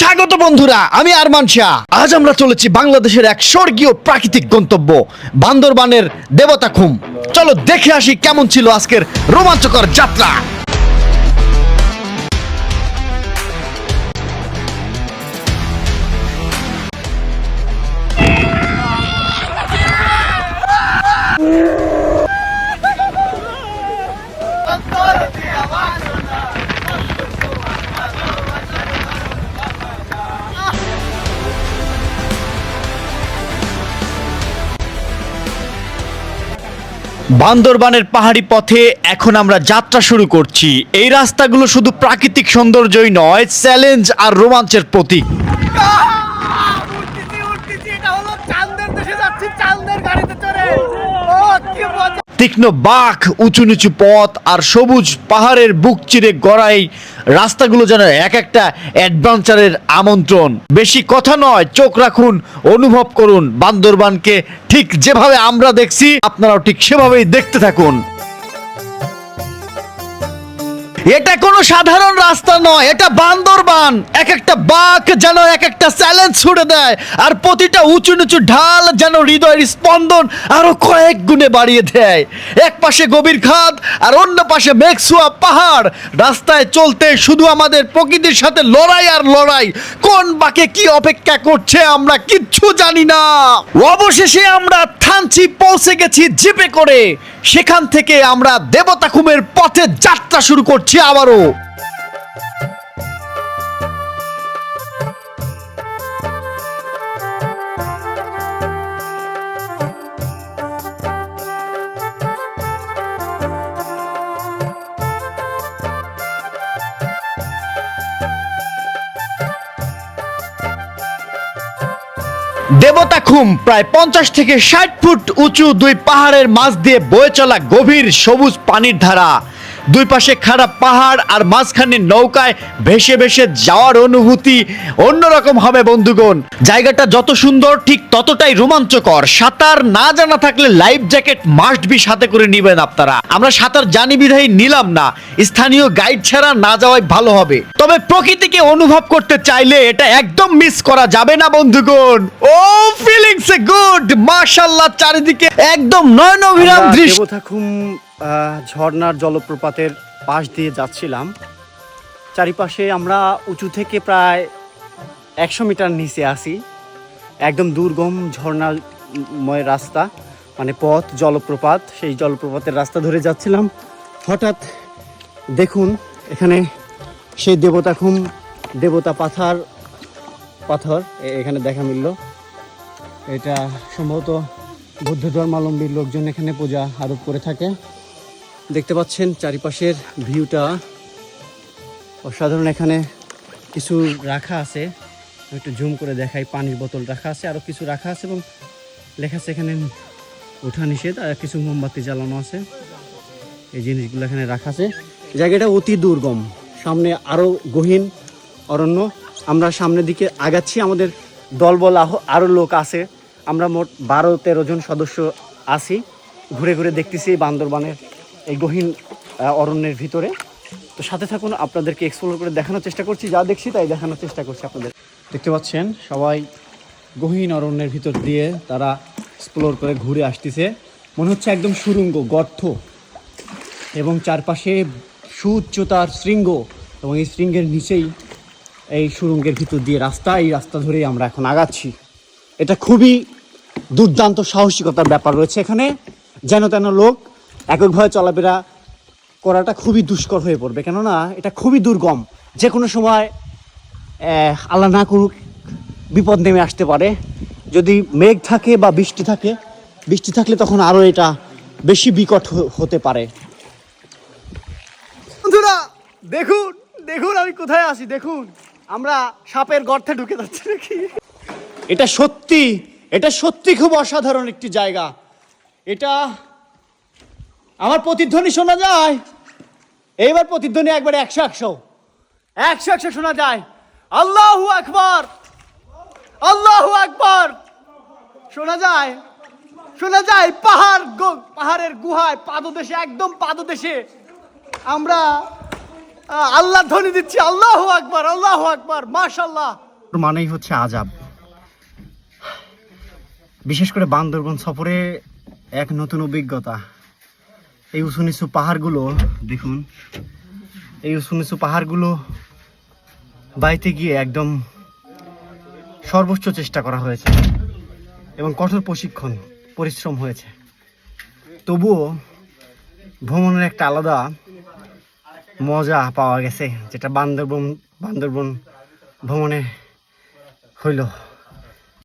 স্বাগত বন্ধুরা, আমি আরমান শাহ। আজ আমরা চলেছি বাংলাদেশের এক স্বর্গীয় প্রাকৃতিক গন্তব্য, বান্দরবানের দেবতা খুম। চলো দেখে আসি কেমন ছিল আজকের রোমাঞ্চকর যাত্রা। বান্দরবানের পাহাড়ি পথে এখন আমরা যাত্রা শুরু করছি। এই রাস্তাগুলো শুধু প্রাকৃতিক সৌন্দর্যই নয় চ্যালেঞ্জ আর রোমাঞ্চের প্রতীক। তীক্ষ্ণ বাঘ উঁচু নিচু পথ আর সবুজ পাহাড়ের বুক চিরে গড়াই রাস্তাগুলো যেন এক একটা অ্যাডভেঞ্চারের আমন্ত্রণ। বেশি কথা নয়, চোখ রাখুন, অনুভব করুন। বান্দরবানকে ঠিক যেভাবে আমরা দেখছি, আপনারাও ঠিক সেভাবেই দেখতে থাকুন। এটা কোনো সাধারণ রাস্তা নয়, এটা বান্দরবান। এক একটা বাঘ যেন এক একটা চ্যালেঞ্জ ছুড়ে দেয়, আর প্রতিটা উঁচু নিচু ঢাল যেন হৃদয়ের স্পন্দন আরও কয়েক গুণে বাড়িয়ে দেয়। এক পাশে গভীর খাদ, আর অন্য পাশে মেঘসুয়া পাহাড়। রাস্তায় চলতে শুধু আমাদের প্রকৃতির সাথে লড়াই আর লড়াই। কোন বাকে কি অপেক্ষা করছে আমরা কিচ্ছু জানি না। অবশেষে আমরা থানচি পৌঁছে গেছি জিপে করে। সেখান থেকে আমরা দেবতা খুমের পথে যাত্রা শুরু করছি আবারও। দেবতা খুম? প্রায় পঞ্চাশ থেকে ষাট ফুট উঁচু দুই পাহাড়ের মাঝ দিয়ে বয়ে চলা গভীর সবুজ পানির ধারা। দুই পাশে খারাপ পাহাড় আর মাঝখানে নৌকায় ভেসে ভেসে যাওয়ার অনুভূতি অন্যরকম হবে বন্ধুগণ। জায়গাটা যত সুন্দর ঠিক ততটাই রোমাঞ্চকর। সাঁতার না জানা থাকলে লাইফ জ্যাকেট মাস্ট বি সাথে করে নিবেন আপনারা। আমরা সাঁতার জানি বিধায় নিলাম না। স্থানীয় গাইড ছাড়া না যাওয়াই ভালো হবে। তবে প্রকৃতিকে অনুভব করতে চাইলে এটা একদম মিস করা যাবে না বন্ধুগণ। ও ফিলিংস এ গুড মাশাআল্লাহ চারিদিকে একদম নয়ন অভিরাম আমরা দৃশ্য। ঝর্ণার জলপ্রপাতের পাশ দিয়ে যাচ্ছিলাম। চারিপাশে আমরা উঁচু থেকে প্রায় একশো মিটার নিচে আসি একদম দুর্গম ঝর্ণাময় রাস্তা মানে পথ, জলপ্রপাত, সেই জলপ্রপাতের রাস্তা ধরে যাচ্ছিলাম। হঠাৎ দেখুন, এখানে সেই দেবতাখুম দেবতা পাথার, পাথর এখানে দেখা মিলল। এটা সম্ভবত বৌদ্ধ ধর্মাবলম্বীর লোকজন এখানে পূজা আরোপ করে থাকে। দেখতে পাচ্ছেন চারিপাশের ভিউটা। অসাধারণ এখানে কিছু রাখা আছে। একটু জুম করে দেখাই, পানির বোতল রাখা আছে আরও কিছু রাখা আছে এবং লেখা আছে এখানে ওঠা নিষেধ, আর কিছু মোমবাতি জ্বালানো আছে। এই জিনিসগুলো এখানে রাখা আছে। জায়গাটা অতি দুর্গম। সামনে আরও গহীন অরণ্য। আমরা সামনের দিকে আগাচ্ছি, আমাদের দলবল আহ- আরও লোক আছে। আমরা মোট বারো তেরো জন সদস্য আছি। ঘুরে ঘুরে দেখতেছি বান্দরবানের এই গহীন অরণ্যের ভিতরে। তো সাথে থাকুন, আপনাদেরকে এক্সপ্লোর করে দেখানোর চেষ্টা করছি, যা দেখছি তাই দেখানোর চেষ্টা করছি আপনাদের। দেখতে পাচ্ছেন, সবাই গহীন অরণ্যের ভিতর দিয়ে তারা এক্সপ্লোর করে ঘুরে আসতেছে। মনে হচ্ছে একদম সুরঙ্গ, গর্ত। এবং চারপাশে সুউচ্চতার শৃঙ্গ, এবং এই শৃঙ্গের নিচেই এই সুরঙ্গের ভিতর দিয়ে রাস্তা, এই রাস্তা ধরেই আমরা এখন আগাচ্ছি। এটা খুবই দুর্দান্ত সাহসিকতার ব্যাপার রয়েছে এখানে। যেন তেন লোক এককভাবে চলাফেরা করাটা খুবই দুষ্কর হয়ে পড়বে। কেননা এটা খুবই দুর্গম। যে কোনো সময় আল্লাহ না করুক বিপদ নেমে আসতে পারে। যদি মেঘ থাকে বা বৃষ্টি থাকে বৃষ্টি থাকলে তখন আরও এটা বেশি বিকট হতে পারে। বন্ধুরা দেখুন দেখুন আমি কোথায় আছি দেখুন। আমরা সাপের গর্তে ঢুকে যাচ্ছি নাকি? এটা সত্যি এটা সত্যি খুব অসাধারণ একটি জায়গা। এটা আমার প্রতিধ্বনি শোনা যায়। এইবার প্রতিধ্বনি একবার একশো একশো। একশো একশো শোনা যায়। আল্লাহু আকবর। আল্লাহু আকবর। শোনা যায়। শোনা যায় পাহাড় পাহাড়ের গুহায়, পাদদেশে, একদম পাদদেশে। আমরা আল্লাহ ধ্বনি দিচ্ছি, আল্লাহ আকবার আল্লাহ আকবার মাশাল্লাহ মানেই হচ্ছে আজাব বিশেষ করে বান্দরবন সফরে এক নতুন অভিজ্ঞতা। এই উঁচু নিচু পাহাড়গুলো, দেখুন, এই উঁচু নিচু পাহাড়গুলো বাইতে গিয়ে একদম সর্বোচ্চ চেষ্টা করা হয়েছে এবং কঠোর প্রশিক্ষণ, পরিশ্রম হয়েছে। তবুও ভ্রমণের একটা আলাদা মজা পাওয়া গেছে, যেটা বান্দরবন বান্দরবন ভ্রমণে হইল।